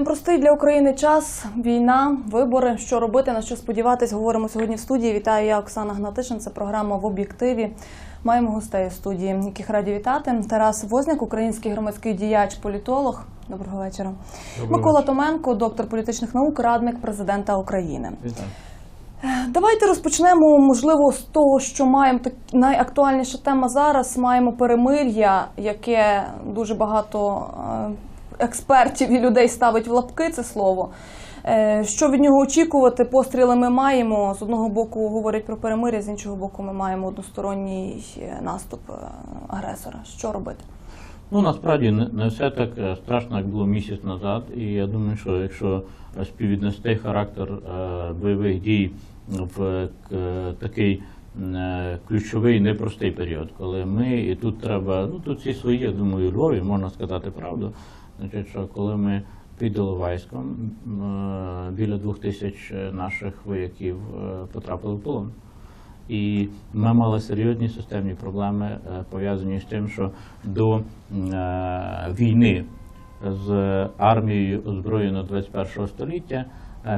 Непростий для України час, війна, вибори. Що робити, на що сподіватись, говоримо сьогодні в студії. Вітаю я, Оксана Гнатишин. Це програма в об'єктиві. Маємо гостей у студії, яких раді вітати. Тарас Возняк, український громадський діяч, політолог. Доброго вечора. Микола Томенко, доктор політичних наук, радник президента України. Вітаю. Давайте розпочнемо, можливо, з того, що маємо так найактуальніша тема зараз. Маємо перемир'я, яке дуже багато е, експертів і людей ставить в лапки це слово. Е, Що від нього очікувати? Постріли ми маємо. З одного боку говорять про перемир'я, з іншого боку, ми маємо односторонній е, наступ е, агресора. Що робити? Ну насправді не, все так страшно, як було місяць назад. І я думаю, що якщо співвіднести характер бойових дій в такий ключовий непростий період, коли ми і тут треба, ну тут всі свої, я думаю, Львові можна сказати правду. Значить, що коли ми під Іловайськом е, біля двох тисяч е, наших вояків е, потрапили в полон. І ми мали серйозні системні проблеми, пов'язані з тим, що до війни з армією озброєно 21 століття,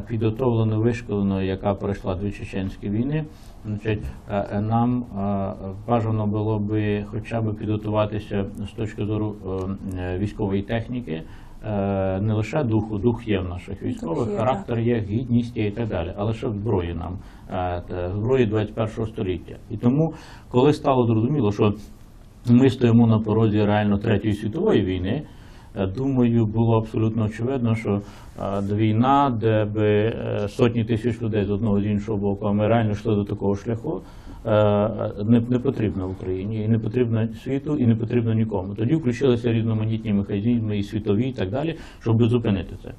підготовлено, вишколено, яка пройшла дві чеченські війни, значить, е, е, нам е, бажано було би хоча б підготуватися з точки зору е, е, військової техніки. е, Не лише духу, дух є в наших військових, є, характер є, гідність є і так далі, але ще зброї нам, е, зброї 21-го століття. І тому, коли стало зрозуміло, що ми стоїмо на порозі реально Третьої світової війни, е, думаю, було абсолютно очевидно, що е, війна, де би е, сотні тисяч людей з одного з іншого боку, а ми реально йшли до такого шляху, е, не, не потрібна Україні, і не потрібна світу, і не потрібна нікому. Тоді включилися різноманітні механізми і світові, і так далі, щоб зупинити це.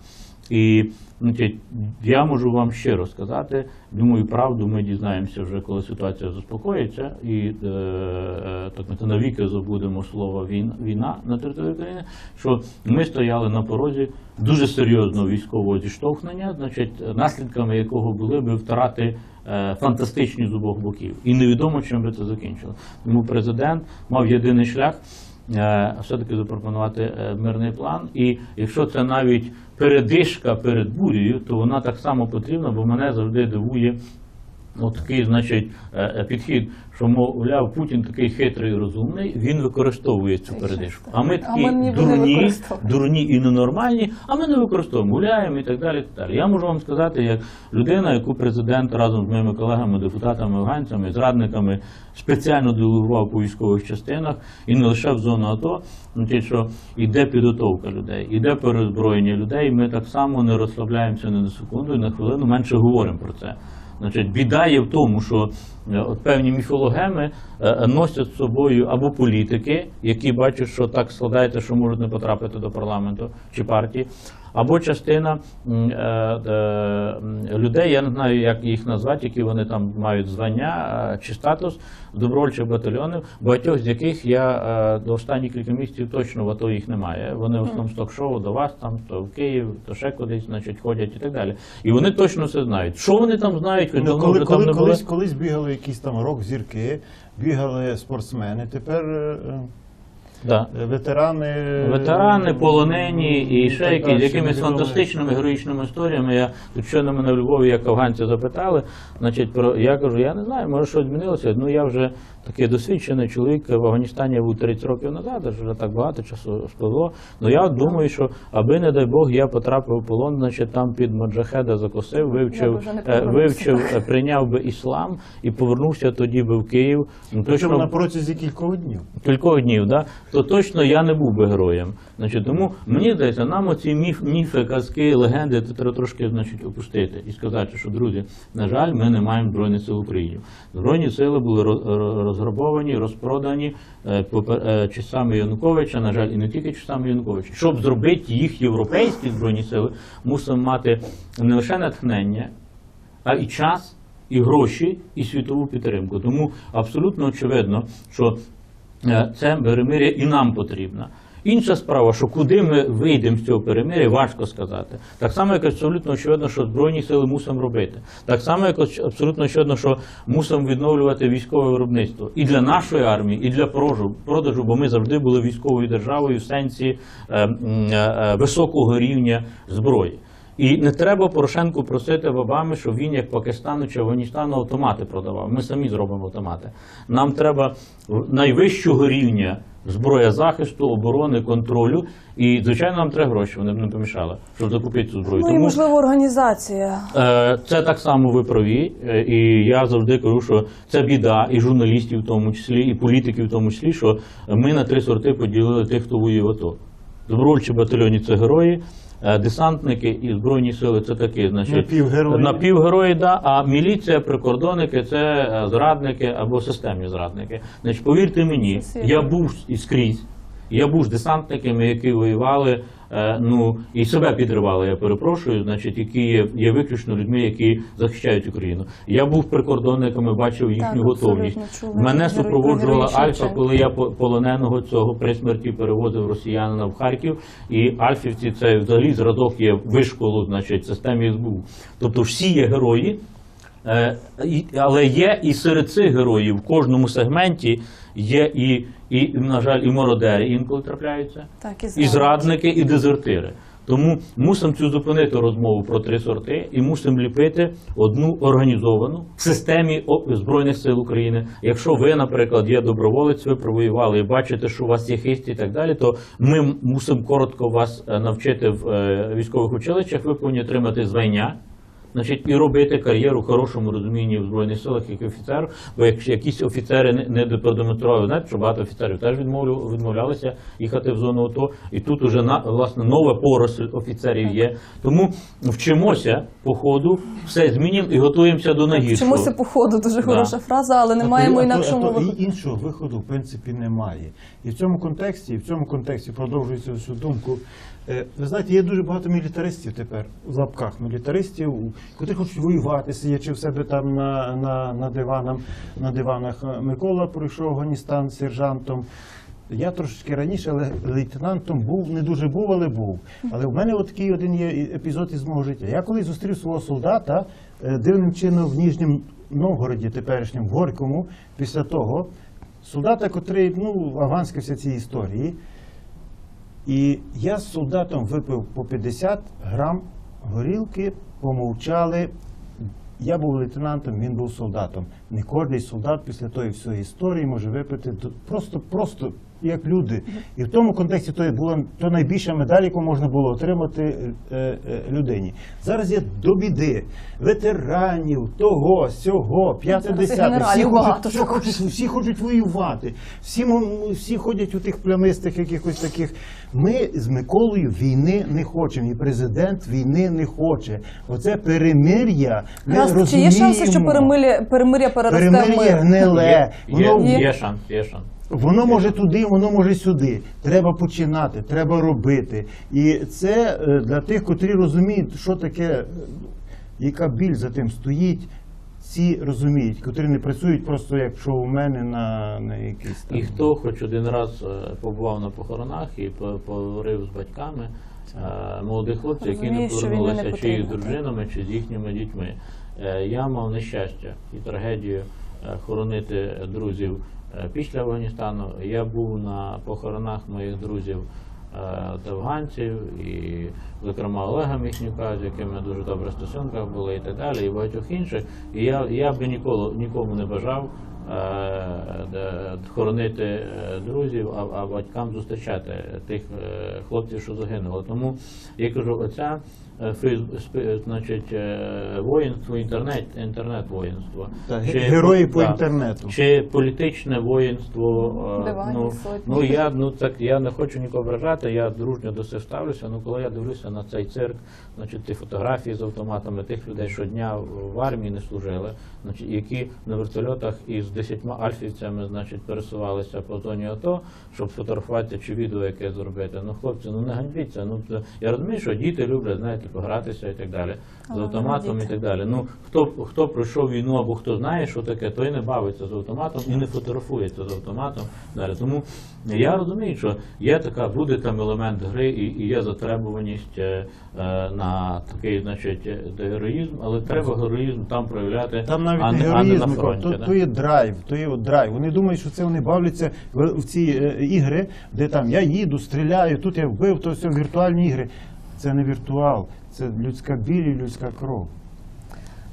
І значить, я можу вам щиро сказати, думаю, правду ми дізнаємося вже, коли ситуація заспокоїться, і е, е, так ми навіки забудемо слово війна, війна на території України, що ми стояли на порозі дуже серйозного військового зіштовхнення, значить, наслідками якого були би втрати е, фантастичні з обох боків. І невідомо, чим би це закінчило. Тому президент мав єдиний шлях е, все-таки запропонувати е, мирний план. І якщо це навіть передишка перед бурею, то вона так само потрібна, бо мене завжди дивує. От такий, значить, е, е, підхід, що мовляв, Путін такий хитрий і розумний, він використовує цю передишку. А ми А такі ми дурні, дурні і ненормальні, а ми не використовуємо, гуляємо і так далі. і так далі. Я можу вам сказати, як людина, яку президент разом з моїми колегами, депутатами, афганцями, зрадниками спеціально делегував по військових частинах і не лише в зону АТО, значить, що іде підготовка людей, іде перезброєння людей. Ми так само не розслабляємося ні на секунду і на хвилину менше говоримо про це. Значить, біда є в тому, що е, от певні міфологеми е, носять з собою або політики, які бачать, що так складається, що можуть не потрапити до парламенту чи партії, або частина е, е, людей, я не знаю, як їх назвати, які вони там мають звання е, чи статус добровольчих батальйонів, багатьох з яких я до останні кілька місяців точно в АТО їх немає. Вони в основному з ток-шоу до вас, там то в Київ, то ще кудись, значить, ходять і так далі. І вони точно все знають. Що вони там знають, хоч Ну, коли, коли, там колись, колись бігали якісь там рок-зірки, бігали спортсмени, тепер Да. е, ветерани. Ветерани, полонені і ще так якісь якимись фантастичними героїчними історіями. Я тут щойно мене в Львові, як афганці запитали. Значить, про я кажу, я не знаю, може щось змінилося. Ну я вже такий досвідчений чоловік в Афганістані був 30 років назад, аж вже так багато часу спливло. Ну я думаю, що аби не дай Бог я потрапив в полон, значить там під Маджахеда закосив, вивчив, е, вивчив, е, прийняв би іслам і повернувся тоді би в Київ. Ну, Причому на протязі кількох днів. кількох днів, да, то точно я не був би героєм. Значить, тому мені здається, нам оці міф, міфи, казки, легенди це треба трошки значить, опустити і сказати, що друзі, на жаль, ми не маємо збройних сил України. Збройні сили були розграбовані, розпродані е, е, часами Януковича, на жаль, і не тільки часами Януковича. Щоб зробити їх європейські збройні сили, мусимо мати не лише натхнення, а і час, і гроші, і світову підтримку. Тому абсолютно очевидно, що це перемир'я і нам потрібно. Інша справа, що куди ми вийдемо з цього перемир'я, важко сказати. Так само, як абсолютно очевидно, що Збройні сили мусимо робити. Так само, як абсолютно очевидно, що мусимо відновлювати військове виробництво і для нашої армії, і для продажу бо ми завжди були військовою державою в сенсі е, е, е, високого рівня зброї. І не треба Порошенку просити в Обами, щоб він, як Пакистану чи Афганістану, автомати продавав. Ми самі зробимо автомати. Нам треба найвищого рівня зброя захисту, оборони, контролю. І, звичайно, нам треба гроші, вони б не помішали, щоб закупити цю зброю. Ну і можливо організація. Е, Це так само ви праві, Е, і я завжди кажу, що це біда і журналістів, в тому числі, і політиків, в тому числі, що ми на три сорти поділили тих, хто воює в АТО. Добровольчі батальйоні це герої, е, десантники і збройні сили це такі, значить Напівгерої. напівгерої, да, а міліція, прикордонники це е, зрадники або системні зрадники. Значить, повірте мені, я був і скрізь. Я був з десантниками, які воювали, е, ну і себе підривали, я перепрошую, значить, які є, є виключно людьми, які захищають Україну. Я був прикордонниками, бачив їхню Так, готовність. чули. Мене супроводжувала Альфа, коли я полоненого цього при смерті перевозив росіянина в Харків. І Альфівці це взагалі зразок є вишколу, значить, системі СБУ. Тобто всі є герої. Е, Але є і серед цих героїв в кожному сегменті є і, і на жаль, і мародери інколи трапляються, Так, і і зрадники. зрадники, і дезертири. Тому мусимо цю зупинити розмову про три сорти і мусимо ліпити одну організовану в системі Збройних сил України. Якщо ви, наприклад, є доброволець, ви провоювали і бачите, що у вас є хист і так далі, то ми мусимо коротко вас е, навчити в е, військових училищах. Ви повинні отримати звання. Значить, і робити кар'єру в хорошому розумінні в Збройних силах як офіцер, бо якщо якісь офіцери не, продемонстрували, знаєте, що багато офіцерів теж відмовлялися їхати в зону АТО, і тут уже на власне нова поросль офіцерів є. Тому вчимося по ходу, все змінюємо і готуємося до найгіршого. Вчимося по ходу, дуже Да. хороша фраза, але не А маємо а інакшого виходу. і іншого виходу, в принципі, немає. І в цьому контексті, і в цьому контексті продовжується всю думку. Е, Ви знаєте, є дуже багато мілітаристів тепер в лапках мілітаристів, котрі хочуть воювати, сидячи в себе там на, на, на, диванам, на диванах. Микола пройшов Афганістан сержантом. Я трошечки раніше, але лейтенантом був, не дуже був, але був. Але в мене от такий один є епізод із мого життя. Я колись зустрів свого солдата е, дивним чином в Ніжньому Новгороді, теперішньому, в Горькому, після того. Солдата, котрий, ну, афганськився цій історії. І я з солдатом випив по 50 грам горілки, помовчали. Я був лейтенантом, він був солдатом. Не кожний солдат після тої всієї історії може випити просто, просто як люди. І в тому контексті то була то найбільша медаль, яку можна було отримати е, е, людині. Зараз є до біди ветеранів, того, сього, п'яте десяте. Всі всі, хочуть, всі хочуть воювати. Всі, всі ходять у тих плямистих якихось таких. Ми з Миколою війни не хочемо, і президент війни не хоче. Оце перемир'я. Ми Раз, чи є шанси, що перемир'я, перемир'я переросте в Перемир'я мир? гниле. Є, Воно, є, шанс, є шанс. воно може туди, воно може сюди. Треба починати, треба робити. І це е, для тих, котрі розуміють, що таке, е, яка біль за тим стоїть. Ці розуміють, котрі не працюють просто як що у мене на, на якийсь там. І хто хоч один раз е, побував на похоронах і по- поговорив з батьками е, молодих хлопців, які не що війни не повернулися чи із потрібно, дружинами, чи з їхніми дітьми. Е, Я мав нещастя і трагедію е, хоронити друзів е, після Афганістану. Я був на похоронах моїх друзів. тавганців і, зокрема, Олега Міхнюка, з яким ми дуже добре стосунках були, і так далі, і багатьох інших. І я, я би ніколи нікому не бажав хоронити е, друзів, а, а батькам зустрічати тих е, хлопців, що загинули. Тому я кажу, оця е, значить, е, воїнство, інтернет, інтернет-воїнство. Так, Чи- герої по да. інтернету. Чи політичне воїнство. е, ну, сотні. ну я ну так я не хочу нікого ображати, я дружньо до цих ставлюся. Ну коли я дивлюся на цей цирк, значить ті фотографії з автоматами тих людей щодня в армії не служили, які на вертольотах із десятьма альфівцями, значить, пересувалися по зоні АТО, щоб фотографувати чи відео яке зробити. Ну, хлопці, ну не ганьбіться. Ну це- я розумію, що діти люблять, знаєте, погратися і так далі. З автоматом і так далі. Ну хто хто пройшов війну або хто знає, що таке, той не бавиться з автоматом і не фотографується з автоматом. Далі. Тому я розумію, що є така, буде там елемент гри і, і є затребуваність е, е, на такий, значить, героїзм, але треба героїзм там проявляти, Там навіть а, не героїзм, на фронті. то, да. то є драйв, то є драйв. Вони думають, що це вони бавляться в, ці е, ігри, де там я їду, стріляю, тут я вбив, то все віртуальні ігри. Це не віртуал, це людська біль і людська кров.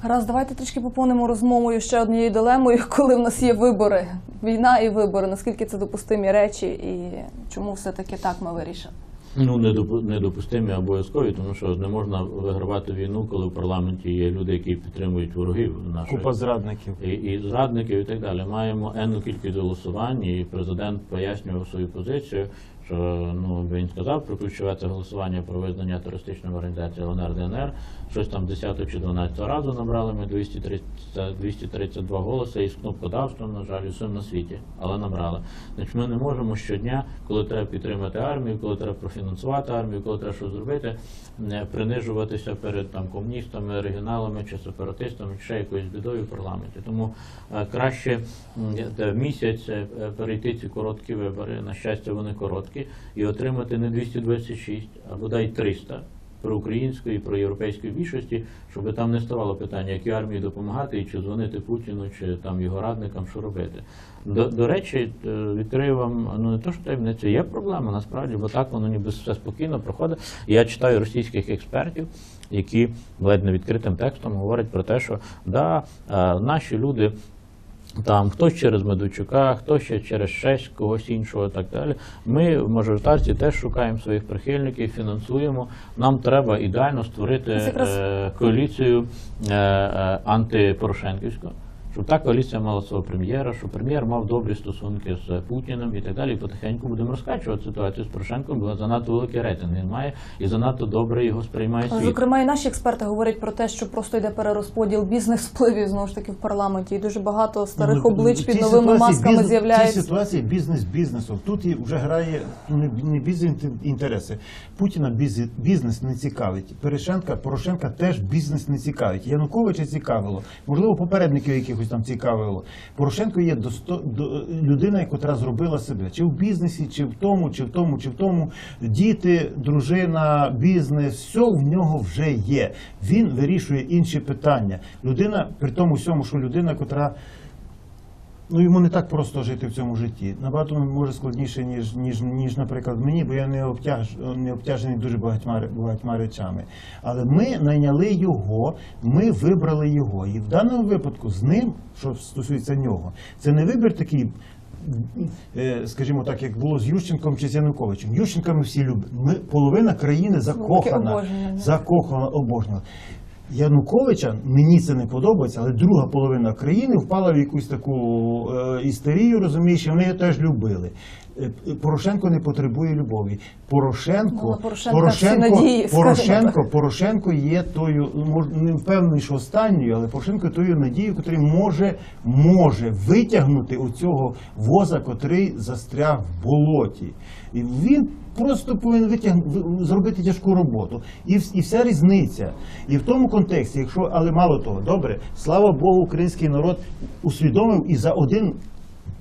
Гаразд, давайте трішки поповнимо розмовою ще однією дилемою, коли в нас є вибори. Війна і вибори. Наскільки це допустимі речі і чому все-таки так ми вирішили? Ну, недопу- недопустимі обов'язкові, тому що не можна вигравати війну, коли в парламенті є люди, які підтримують ворогів нашої Купа зрадників. і, і зрадників і так далі. Маємо енну кількість голосувань, і президент пояснював свою позицію, що ну він сказав про ключове це голосування про визнання терористичної організації ЛНР ДНР. Щось там 10 чи 12 разу набрали ми 230, 232 голоси із кнопкодавством, на жаль, усім на світі, але набрали. Значить, ми не можемо щодня, коли треба підтримати армію, коли треба профінансувати армію, коли треба щось зробити, принижуватися перед там комуністами, регіоналами чи сепаратистами, чи ще якоюсь бідою в парламенті. Тому е, краще місяць е, перейти ці короткі вибори. На щастя, вони короткі, і отримати не 226, а бодай 300 про української, про європейської більшості, щоб там не ставало питання, якій армії допомагати, і чи дзвонити Путіну, чи там його радникам, що робити. До, до речі, е, відкрию вам ну не то, що таємницю, є проблема насправді, бо так воно ніби все спокійно проходить. Я читаю російських експертів, які ледь не відкритим текстом говорять про те, що да, е, наші люди. Там хтось через Медведчука, хтось ще через щось когось іншого, і так далі. Ми в мажоритарці теж шукаємо своїх прихильників, фінансуємо. Нам треба ідеально створити е, коаліцію е, е, антипорошенківську. Щоб та коаліція мала свого прем'єра, щоб прем'єр мав добрі стосунки з Путіним і так далі. І потихеньку будемо розкачувати ситуацію з Порошенком, бо занадто великий рейтинг він має і занадто добре його сприймає світ. Зокрема, і наші експерти говорять про те, що просто йде перерозподіл бізнес впливів знову ж таки в парламенті, і дуже багато старих Ну, облич під новими масками В з'являються. ситуації бізнес бізнесом. Тут і вже грає ну, не, не бізнес інтереси. Путіна біз- бізнес не цікавить. Порошенка, Порошенка теж бізнес не цікавить. Януковича цікавило. Можливо, попередників якихось там цікавило. Порошенко є досто, до, людина, яка зробила себе. Чи в бізнесі, чи в тому, чи в тому, чи в тому. Діти, дружина, бізнес, все в нього вже є. Він вирішує інші питання. Людина, при тому всьому, що людина, котра Ну, йому не так просто жити в цьому житті. Набагато може складніше, ніж, ніж, ніж наприклад, мені, бо я не, обтяж, не обтяжений дуже багатьма, багатьма речами. Але ми найняли його, ми вибрали його. І в даному випадку з ним, що стосується нього, це не вибір такий. е, Скажімо так, як було з Ющенком чи з Януковичем. Ющенка ми всі любимо. Ми половина країни закохана, закохана, обожнювана. Януковича мені це не подобається, але друга половина країни впала в якусь таку е, істерію, розумієш, вони його теж любили. Е, Порошенко не потребує любові. Порошенко, Ну, на Порошенка надії, Порошенко, Порошенко є тою, мож- не впевнений, що останньою, але Порошенко тою надією, який може, може витягнути оцього воза, котрий застряг в болоті. І він просто повинен витягнути, зробити тяжку роботу. І, і вся різниця. І в тому контексті, якщо, але мало того, добре, слава Богу, український народ усвідомив і за один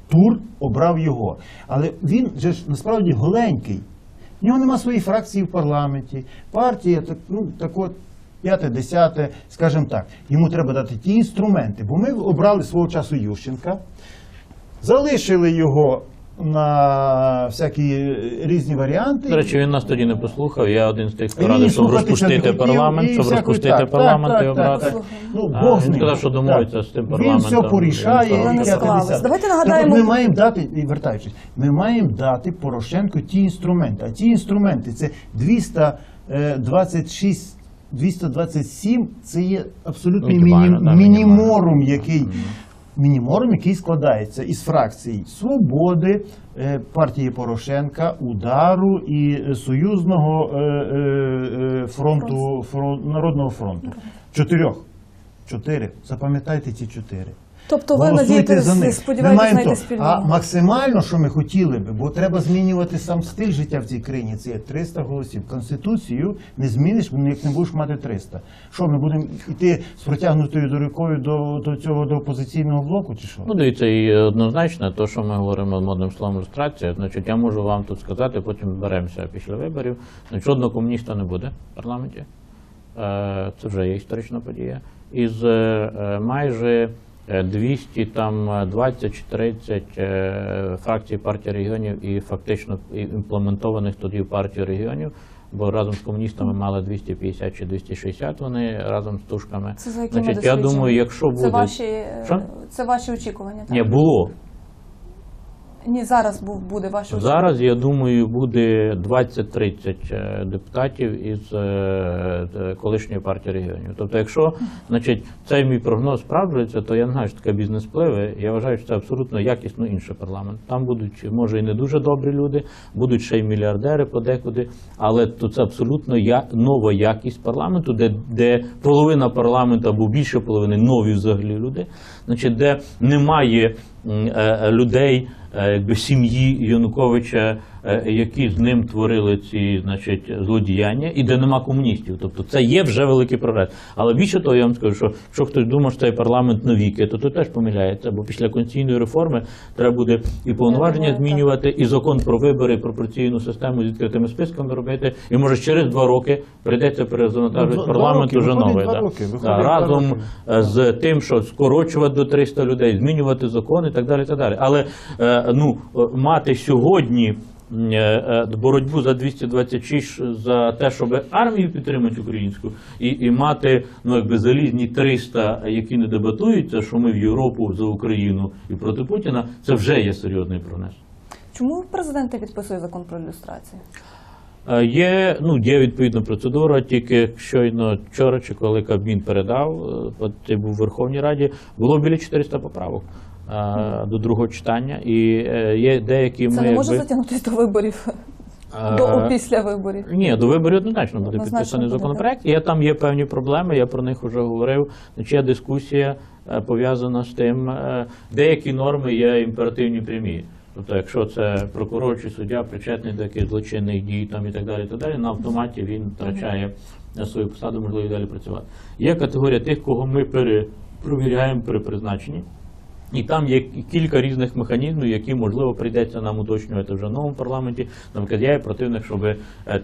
тур обрав його. Але він же ж насправді голенький. В нього нема своєї фракції в парламенті. Партія, так, ну, так от, п'яте, десяте, скажімо так, йому треба дати ті інструменти. Бо ми обрали свого часу Ющенка, залишили його на всякі різні варіанти. До речі, він нас тоді не послухав. Я один з тих, хто радив, щоб розпустити парламент, щоб розпустити парламент і обрати. Ну, Бог він сказав, що домовиться з тим Він все порішає. І. Давайте от нагадаємо- Ми маємо дати, і вертаючись, ми маємо дати Порошенку ті інструменти. А ті інструменти це 226 227 це є абсолютний Ну, міні- мініморум, який мініморум, який складається із фракцій Свободи, е, партії Порошенка, Удару і Союзного е, е, фронту, Народного фронту. Чотирьох. Чотири. Запам'ятайте ці чотири. Тобто ви надієтесь, за них. сподіваєтесь знайти то. спільну А максимально, що ми хотіли би, бо треба змінювати сам стиль життя в цій країні. Це є 300 голосів. Конституцію не зміниш, ну, як не будеш мати 300. Що ми будемо йти з протягнутою до рукою до, до цього до опозиційного блоку, чи що? Ну, дивіться, і однозначно, то, що ми говоримо модним словом люстрація, значить, я можу вам тут сказати, потім беремося після виборів. Значить, жодного комуніста не буде в парламенті. Е, Це вже є історична подія. Із е, майже е, 200, там е, 20 чи 30 е, фракцій партії регіонів і фактично імплементованих тоді в партію регіонів. Бо разом з комуністами мали 250 чи 260 вони разом з тушками. Це за якими Значить, я думаю, якщо буде Це ваші, е, Що? це ваші очікування, так? Ні, було. Ні, зараз був, буде очікування. Зараз, я думаю, буде 20-30 е, депутатів із е, е, колишньої партії регіонів. Тобто, якщо значить, цей мій прогноз справджується, то я не знаю, що таке бізнес-впливи. Я вважаю, що це абсолютно якісно інший парламент. Там будуть, може, і не дуже добрі люди, будуть ще й мільярдери подекуди, але то це абсолютно я, нова якість парламенту, де, де половина парламенту або більше половини нові взагалі люди, значить, де немає людей, якби сім'ї Януковича, е, які з ним творили ці значить, злодіяння, і де нема комуністів. Тобто це є вже великий прогрес. Але більше того, я вам скажу, що якщо хтось думає, що цей парламент навіки, то той теж помиляється, бо після конституційної реформи треба буде і повноваження змінювати, і закон про вибори, і пропорційну систему з відкритими списками робити. І може через два роки прийдеться Ну, перезавантажувати парламент уже новий. да. роки, Да, разом роки. е, з тим, що скорочувати до 300 людей, змінювати закон і так далі. І так далі. Але е, ну, е, мати сьогодні е, е, боротьбу за 226 за те, щоб армію підтримати українську, і, і мати ну, якби залізні 300, які не дебатуються, що ми в Європу за Україну і проти Путіна, це вже є серйозний прогрес. Чому президент не підписує закон про ілюстрацію? Е, Є, ну, є відповідна процедура, тільки щойно вчора чи коли Кабмін передав, е, от це був в Верховній Раді, було біля 400 поправок е, до другого читання. І е, є деякі Це ми не може якби, затягнутися до виборів, е, до після виборів. ні, до виборів однозначно буде підписаний законопроект. Є там є певні проблеми. Я про них вже говорив. Є дискусія е, пов'язана з тим. е, Деякі норми є імперативні прямі. Тобто, якщо це прокурор чи суддя причетний до якихось злочинних дій там і так далі, і так далі, на автоматі він втрачає е, свою посаду, можливо, далі працювати. Є категорія тих, кого ми перепровіряємо при призначенні. І там є кілька різних механізмів, які можливо прийдеться нам уточнювати вже в новому парламенті. Наприклад, я є противник, щоб е,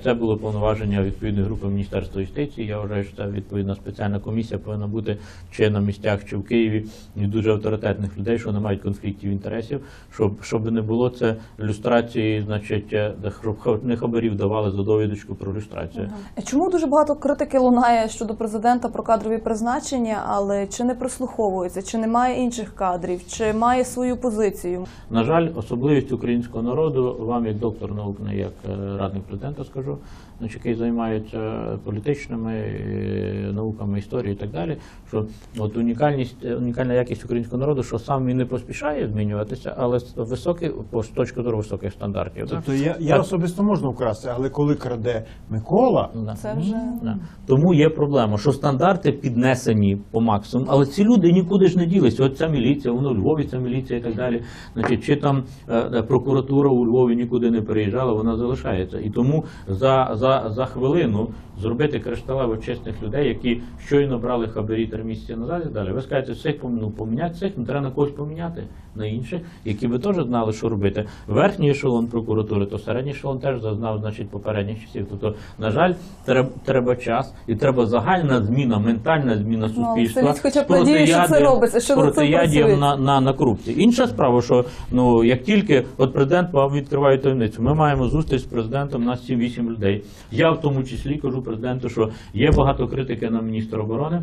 це було повноваження відповідної групи Міністерства юстиції. Я вважаю, що це відповідна спеціальна комісія повинна бути чи на місцях, чи в Києві і дуже авторитетних людей, що не мають конфліктів інтересів, щоб щоб не було це люстрації, значить, е, де хр- не хабарів давали за довідочку про люстрацію. Чому дуже багато критики лунає щодо президента про кадрові призначення, але чи не прислуховується, чи немає інших кадрів, чи має свою позицію? На жаль, особливість українського народу, вам як доктор наук, не як е, радник президента скажу, значить, який займається політичними е, науками, історією і так далі. Що от унікальність, е, унікальна якість українського народу, що сам він не поспішає змінюватися, але високий по з точки зору високих стандартів. да. Тобто я, я Так. особисто можна вкрасти, але коли краде Микола, Да. Це вже Да. Тому є проблема, що стандарти піднесені по максимуму, але ці люди нікуди ж не ділися. От ця міліція, воно у Львові ця міліція і так далі. Значить, чи там е, прокуратура у Львові нікуди не переїжджала, вона залишається. І тому за, за, за хвилину зробити кришталево чесних людей, які щойно брали хабарі три місяці назад і далі. Ви скажете, цих ну, поміняти цих, ну треба на когось поміняти на інших, які би теж знали, що робити. Верхній ешелон прокуратури, то середній ешелон теж зазнав значить попередніх часів. Тобто, на жаль, треба, треба час і треба загальна зміна, ментальна зміна Ну, суспільства. Сергій хоча б з надіє, що це робиться, що над цим на, на, на корупції. Інша справа, що ну як тільки от президент вам відкриває таємницю, ми маємо зустріч з президентом на 7-8 людей. Я в тому числі кажу президенту, що є багато критики на міністра оборони.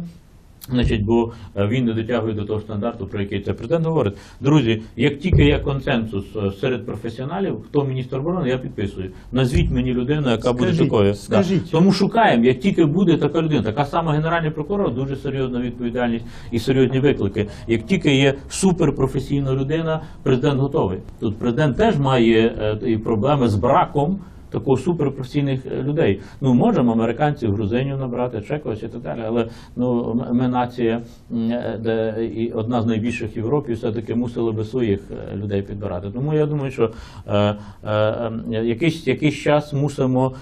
Значить, бо е, він не дотягує до того стандарту, про який це президент говорить. Друзі, як тільки є консенсус е, серед професіоналів, хто міністр оборони, я підписую. Назвіть мені людину, яка буде Скажіть, такою. скажіть. Да. Тому шукаємо, як тільки буде така людина, така сама генеральний прокурор, дуже серйозна відповідальність і серйозні виклики. Як тільки є суперпрофесійна людина, президент готовий. Тут президент теж має е, і проблеми з браком такого суперпрофесійних е, людей. Ну можемо американців, грузинів набрати, ще когось і так далі. Але ну ми нація, е, де і одна з найбільших в Європі, все таки мусили би своїх е, людей підбирати. Тому я думаю, що е, е, якийсь якийсь час мусимо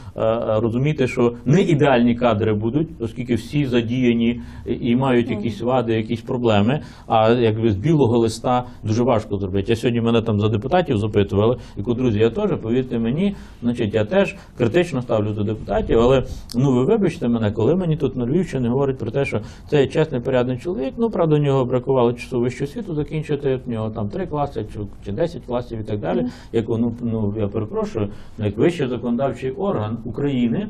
розуміти, що не ідеальні кадри будуть, оскільки всі задіяні і, мають якісь вади, якісь проблеми. А якби з білого листа дуже важко зробити. Я сьогодні мене там за депутатів запитували, і друзі, я теж, повірте мені, значить, я теж критично ставлю до депутатів, але ну ви вибачте мене, коли мені тут на Львівщині говорять про те, що це є чесний порядний чоловік, ну правда, у нього бракувало часу вищого світу закінчити, у нього там три класи чи, чи 10 класів і так далі. Як ну, ну я перепрошую, ну, як вищий законодавчий орган України.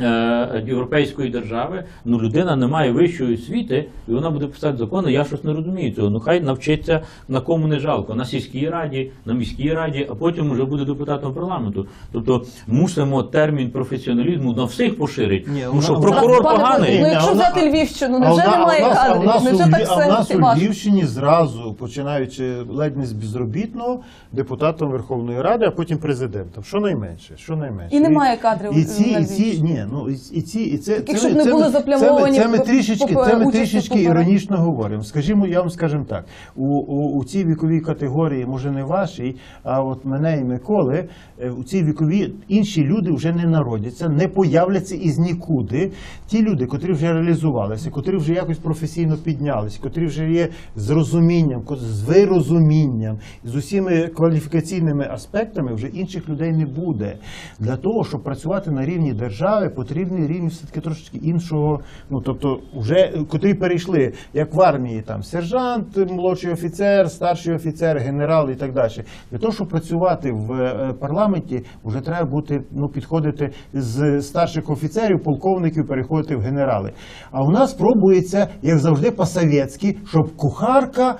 Е, Європейської держави, ну людина не має вищої освіти, і вона буде писати закони. Я щось не розумію цього. Ну хай навчиться на кому не жалко, на сільській раді, на міській раді, а потім вже буде депутатом парламенту. Тобто мусимо термін професіоналізму на всіх поширити. Ні, Тому що нас- прокурор Пане поганий. Ну, якщо взяти Львівщину, А невже немає а у нас- у кадрів? у так а у нас у? Львівщині зразу, починаючи ледь не з безробітного, депутатом Верховної Ради, а потім президентом. Що найменше? Що найменше. І немає кадрів І ці, і ці, Львівщині. Ні, ну і, ці, і це, Таких, це, щоб не це були заплямовані Це ми, це ми трішечки, це ми трішечки іронічно говоримо. Скажімо, я вам скажем так: у, у, у цій віковій категорії, може не вашій, а от мене і Миколи, е, у цій віковій інші люди вже не народяться, не появляться із нікуди. Ті люди, котрі вже реалізувалися, котрі вже якось професійно піднялися, котрі вже є з розумінням, з вирозумінням, з усіми кваліфікаційними аспектами, вже інших людей не буде. Для того, щоб працювати на рівні держави, потрібний рівень все-таки трошечки іншого. Ну тобто, вже е, котрі перейшли, як в армії, там сержант, молодший офіцер, старший офіцер, генерал і так далі. Для того, щоб працювати в е, парламенті, вже треба бути ну підходити з старших офіцерів, полковників, переходити в генерали. А у нас пробується, як завжди, по-совєтськи, щоб кухарка.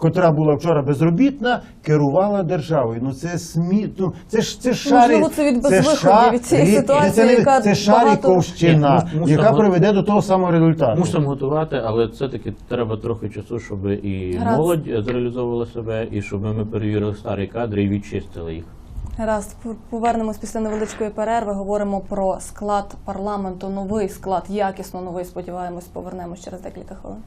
Котра була вчора безробітна, керувала державою. Ну це смі... ну, це ж це шарі... Можливо, це від безвиходу, від цієї ситуації, це, не- яка це багато- шаріковщина, Ні, мус- яка приведе до того самого результату. Мусимо готувати, але це таки треба трохи часу, щоб і Гаразд. молодь зреалізовувала себе, і щоб ми перевірили старі кадри і відчистили їх. Гаразд, повернемось після невеличкої перерви. Говоримо про склад парламенту, новий склад, якісно новий. Сподіваємось, повернемось через декілька хвилин.